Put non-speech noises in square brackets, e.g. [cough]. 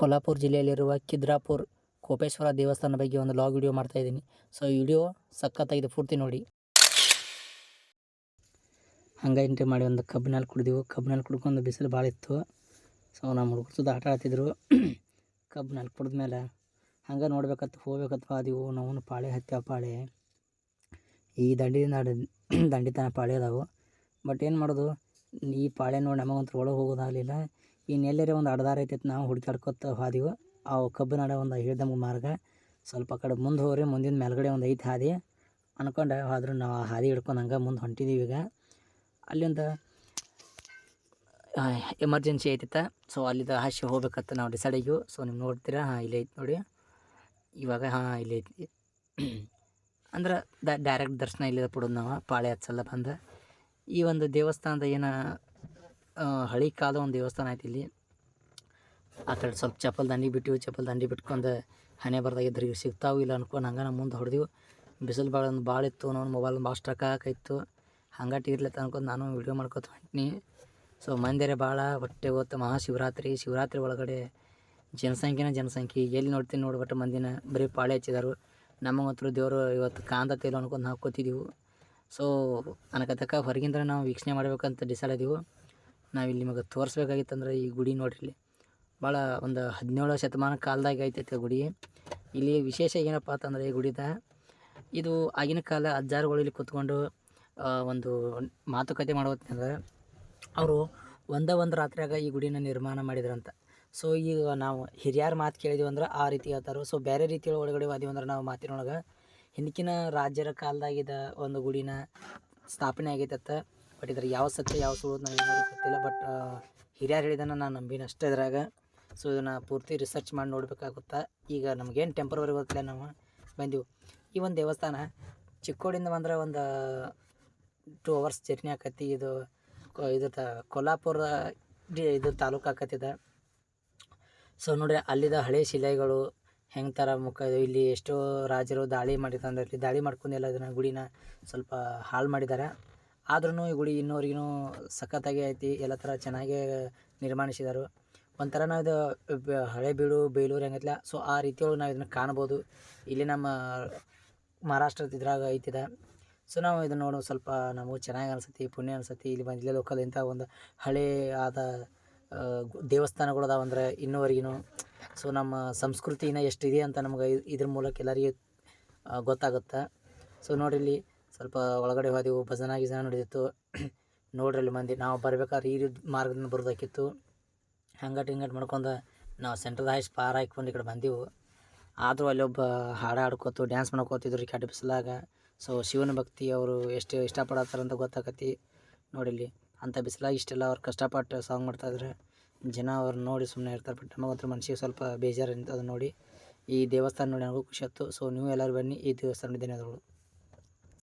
ಕೊಲ್ಲಾಪುರ ಜಿಲ್ಲೆಯಲ್ಲಿರುವ ಕಿದ್ರಾಪುರ್ ಕೋಪೇಶ್ವರ ದೇವಸ್ಥಾನ ಬಗ್ಗೆ ಒಂದು ಲಾಗ್ ವಿಡಿಯೋ ಮಾಡ್ತಾ ಇದ್ದೀನಿ. ಸೊ ಈ ವಿಡಿಯೋ ಸಖತ್ತಾಗಿದೆ, ಪೂರ್ತಿ ನೋಡಿ. ಹಂಗೆ ಎಂಟ್ರಿ ಮಾಡಿ ಒಂದು ಕಬ್ಬಿನಲ್ಲಿ ಕುಡಿದೆವು. ಕಬ್ಬಿನಲ್ಲಿ ಕುಡ್ಕೊಂಡು ಬಿಸಿಲು ಭಾಳ ಇತ್ತು. ಸೊ ನಮ್ಮ ಹುಡುಗರು ಸುತ್ತ ಆಟ ಆಡ್ತಿದ್ರು. ಕಬ್ಬಿನಲ್ಲಿ ಮೇಲೆ ಹಂಗೆ ನೋಡ್ಬೇಕತ್ತು ಹೋಗ್ಬೇಕತ್ತು ಅದೀವು ನಾವು ಪಾಳೆ ಹತ್ತೇವೆ ಪಾಳೆ. ಈ ದಂಡಿ- [clears throat] ದಂಡಿತನ ಪಾಳೆ ಅದಾವು. ಬಟ್ ಏನು ಮಾಡೋದು? ಈ ಪಾಳೆ ನೋಡಿ ನಮಗಂತೂ ಒಳಗೆ ಹೋಗೋದಾಗಲಿಲ್ಲ. ಇನ್ನೆಲ್ಲರೇ ಒಂದು ಅಡ್ದಾರ ಐತಿತ್ತು ನಾವು ಹುಡುಕಾಡ್ಕೊತ ಹಾದಿವು ಆ ಕಬ್ಬು ನಾಡ ಒಂದು ಹಿಡ್ದಮ್ಗೆ ಮಾರ್ಗ. ಸ್ವಲ್ಪ ಕಡೆ ಮುಂದೆ ಹೋಗ್ರಿ, ಮುಂದಿನ ಮೇಲ್ಗಡೆ ಒಂದು ಐತೆ ಹಾದಿ. ಅನ್ಕೊಂಡೆ ಆದ್ರೆ ನಾವು ಆ ಹಾದಿ ಹಿಡ್ಕೊಂಡು ಹಂಗೆ ಮುಂದೆ ಹೊಂಟಿದ್ದೀವಿ ಈಗ. ಅಲ್ಲಿಂದ ಎಮರ್ಜೆನ್ಸಿ ಐತಿತ್ತ ಸೊ ಅಲ್ಲಿಂದ ಹಾಶಿ ಹೋಗ್ಬೇಕತ್ತ ನಾವು ಡಿಸೈಡ್ ಸೊ ನೀವು ನೋಡ್ತೀರಾ? ಹಾಂ, ಇಲ್ಲೇ ಐತಿ ನೋಡಿ. ಇವಾಗ, ಹಾಂ, ಇಲ್ಲೇ ಐತಿ. [clears throat] ಅಂದ್ರೆ ದ ಡೈರೆಕ್ಟ್ ದರ್ಶನ ಇಲ್ಲಿದ ಬಿಡೋದು ನಾವು ಪಾಳೆ ಹಚ್ಚಲ್ಲ ಬಂದ. ಈ ಒಂದು ದೇವಸ್ಥಾನದ ಏನು ಹಳಿ ಕಾಲದ ಒಂದು ದೇವಸ್ಥಾನ ಐತಿ ಇಲ್ಲಿ. ಆ ಕಡೆ ಸ್ವಲ್ಪ ಚಪ್ಪಲ್ ದಂಡಿ ಬಿಟ್ಟಿವು. ಚಪ್ಪಲ್ ದಂಡಿ ಬಿಟ್ಕೊಂಡು ಹಣೆ ಬರ್ದಾಗ ಇದ್ರಿಗೆ ಸಿಗ್ತಾವು ಇಲ್ಲ ಅನ್ಕೊಂಡು ಹಂಗೆ ನಮ್ಮ ಮುಂದೆ ಹೊಡೆದಿವು. ಬಿಸಿಲು ಭಾಳ ಭಾಳ ಇತ್ತು. ನಾನು ಮೊಬೈಲ್ ಭಾಳ ಸ್ಟ್ರಕ್ ಹಾಕಿತ್ತು ಹಂಗೆ ಇರ್ಲತ್ತ ಅನ್ಕೊಂಡು ನಾನು ವಿಡಿಯೋ ಮಾಡ್ಕೊತ ಹೊಂಟ್ನಿ. ಸೊ ಮಂದಿರ ಭಾಳ ಹೊಟ್ಟೆ ಹೊತ್ತು ಮಹಾಶಿವರಾತ್ರಿ, ಶಿವರಾತ್ರಿ ಒಳಗಡೆ ಜನಸಂಖ್ಯೆನ ಜನಸಂಖ್ಯೆ. ಎಲ್ಲಿ ನೋಡ್ತೀನಿ ನೋಡ್ಬಿಟ್ಟು ಮಂದಿನ ಬರೀ ಪಾಳೆ ಹಚ್ಚಿದಾರು. ನಮಗಂತೂ ದೇವರು ಇವತ್ತು ಕಾಂತತಿಲ್ಲ ಅನ್ಕೊಂಡು ನಾವು ಕೂತಿದ್ದೀವಿ ಸೊ ಅನಕತಕ್ಕ ಹೊರಗಿಂದ ನಾವು ವೀಕ್ಷಣೆ ಮಾಡಬೇಕಂತ ಡಿಸೈಡ್ ಆದೀವು. ಇಲ್ಲಿ ನಿಮಗೆ ತೋರಿಸ್ಬೇಕಾಗಿತ್ತಂದ್ರೆ ಈ ಗುಡಿ ನೋಡಿರಿ ಭಾಳ ಒಂದು ಹದಿನೇಳು ಶತಮಾನ ಕಾಲದಾಗ ಐತೈತೆ ಗುಡಿ. ಇಲ್ಲಿ ವಿಶೇಷ ಏನಪ್ಪ ಅಂತಂದರೆ ಈ ಗುಡಿದ ಇದು ಆಗಿನ ಕಾಲ ಅಜ್ಜಾರುಗಳು ಇಲ್ಲಿ ಕೂತ್ಕೊಂಡು ಒಂದು ಮಾತುಕತೆ ಮಾಡೋದಂದ್ರೆ ಅವರು ಒಂದೇ ಒಂದು ರಾತ್ರಿಯಾಗ ಈ ಗುಡಿನ ನಿರ್ಮಾಣ ಮಾಡಿದ್ರಂತ. ಸೊ ಈಗ ನಾವು ಹಿರಿಯರ ಮಾತು ಕೇಳಿದ್ವಿ ಅಂದ್ರೆ ಆ ರೀತಿ ಹೇಳ್ತಾರೆ. ಸೊ ಬೇರೆ ರೀತಿ ಒಳಗಡೆ ವಾದಿವಿ ಅಂದ್ರೆ ನಾವು ಮಾತಿನೊಳಗೆ ಹಿಂದಿನ ರಾಜ್ಯರ ಕಾಲದಾಗಿದ್ದ ಒಂದು ಗುಡಿನ ಸ್ಥಾಪನೆ ಆಗೈತತ್ತ ಬಟ್ ಇದ್ರ ಯಾವ ಸತ್ಯ, ಯಾವ ಸುಳ್ಳು ನನಗೆ ಗೊತ್ತಿಲ್ಲ. ಬಟ್ ಹಿರಿಯರು ಹೇಳಿದನ್ನ ನಾನು ನಂಬಿನ ಅಷ್ಟೇ ಇದ್ರಾಗ. ಸೊ ಇದನ್ನು ಪೂರ್ತಿ ರಿಸರ್ಚ್ ಮಾಡಿ ನೋಡ್ಬೇಕಾಗುತ್ತಾ. ಈಗ ನಮಗೇನು ಟೆಂಪ್ರವರಿ ಗೊತ್ತಿಲ್ಲ, ನಾವು ಬಂದೆವು. ಈ ಒಂದು ದೇವಸ್ಥಾನ ಚಿಕ್ಕೋಡಿಂದ ಬಂದ್ರೆ ಒಂದು ಟೂ ಅವರ್ಸ್ ಜರ್ನಿ ಆಕತಿ. ಇದು ಇದು ತ, ಕೊಲ್ಲಾಪುರ ಡಿ, ಇದು ತಾಲೂಕು ಆಕತಿದ ಸೊ ನೋಡ್ರಿ, ಅಲ್ಲಿದ ಹಳೆ ಶಿಲೆಗಳು ಹೆಂಗೆ ಥರ ಮುಖ, ಇಲ್ಲಿ ಎಷ್ಟೋ ರಾಜರು ದಾಳಿ ಮಾಡಿದಂದ್ರೆ ಇಲ್ಲಿ ದಾಳಿ ಮಾಡ್ಕೊಂಡೆಲ್ಲ ಇದನ್ನು ಗುಡಿನ, ಸ್ವಲ್ಪ ಹಾಳು ಮಾಡಿದ್ದಾರೆ ಆದ್ರೂ ಈ ಗುಡಿ ಇನ್ನೋರಿಗೂ ಸಖತ್ತಾಗಿ ಐತಿ, ಎಲ್ಲ ಥರ ಚೆನ್ನಾಗೇ ನಿರ್ಮಾಣಿಸಿದರು. ಒಂಥರ ನಾವು ಇದು ಬ- ಹಳೆ ಬೀಡು, ಬೇಲೂರು ಹೆಂಗೈತಿಲ್ಲ ಸೊ ಆ ರೀತಿಯೊಳಗೆ ನಾವು ಇದನ್ನು ಕಾಣ್ಬೋದು. ಇಲ್ಲಿ ನಮ್ಮ ಮಹಾರಾಷ್ಟ್ರದ ಇದ್ರಾಗ ಐತಿದೆ. ಸೊ ನಾವು ಇದನ್ನು ನೋಡೋ ಸ್ವಲ್ಪ ನಮಗೂ ಚೆನ್ನಾಗಿ ಅನಿಸುತ್ತೆ ಪುಣ್ಯ ಅನಿಸುತ್ತೆ. ಇಲ್ಲಿ ಬಂದು ಇಲ್ಲೇ ಲೋಕಲ್ ಇಂಥ ಒಂದು ಹಳೆ ಆದ ದೇವಸ್ಥಾನಗಳು ಅದಾವ ಅಂದರೆ ಇನ್ನೂವರೆಗೂ ಸೊ ನಮ್ಮ ಸಂಸ್ಕೃತಿನ ಎಷ್ಟಿದೆ ಅಂತ ನಮ್ಗೆ ಇದ್ರ ಮೂಲಕ ಎಲ್ಲರಿಗೂ ಗೊತ್ತಾಗುತ್ತೆ. ಸೊ ನೋಡ್ರಿ ಇಲ್ಲಿ ಸ್ವಲ್ಪ ಒಳಗಡೆ ಹೋದೆವು, ಭಜನ ಗಿಜನ ನಡೆದಿತ್ತು. [clears throat] ನೋಡ್ರಿ ಇಲ್ಲಿ ಮಂದಿ, ನಾವು ಬರ್ಬೇಕಾದ್ರೆ ಈ ರೀತಿ ಮಾರ್ಗದಿಂದ ಬರೋದಕ್ಕಿತ್ತು ಹಂಗಟ್ ಹಿಂಗಟ್ ಮಾಡ್ಕೊಂಡು ನಾವು ಸೆಂಟ್ರದ ಹೈಸ್ ಪಾರ ಹಾಕ್ಕೊಂಡು ಈ ಕಡೆ ಬಂದೆವು. ಆದರೂ ಅಲ್ಲೊಬ್ಬ ಹಾಡು ಹಾಡ್ಕೋತು ಡ್ಯಾನ್ಸ್ ಮಾಡ್ಕೋತಿದ್ರು ಕೆಟ್ಟ ಬಿಸಿಲಾಗ. ಸೊ ಶಿವನ ಭಕ್ತಿ ಅವರು ಎಷ್ಟು ಇಷ್ಟಪಡತ್ತಾರಂತ ಗೊತ್ತಾಕತಿ. ನೋಡಿಲ್ಲಿ ಅಂಥ ಬಿಸಿಲಾಗಿ ಇಷ್ಟೆಲ್ಲ ಅವ್ರು ಕಷ್ಟಪಟ್ಟು ಸಾಂಗ್ ಮಾಡ್ತಾಯಿದ್ರೆ ಜನ ಅವ್ರು ನೋಡಿ ಸುಮ್ಮನೆ ಇರ್ತಾರೆ. ಬಟ್ ನಮಗಂತೂ ಮನಸ್ಸಿಗೆ ಸ್ವಲ್ಪ ಬೇಜಾರು ಅದು ನೋಡಿ. ಈ ದೇವಸ್ಥಾನ ನೋಡಿ ನನಗೂ ಖುಷಿ ಆಯ್ತು ಸೊ ನೀವು ಎಲ್ಲರೂ ಬನ್ನಿ ಈ ದೇವಸ್ಥಾನ ಧನ್ಯವಾದಗಳು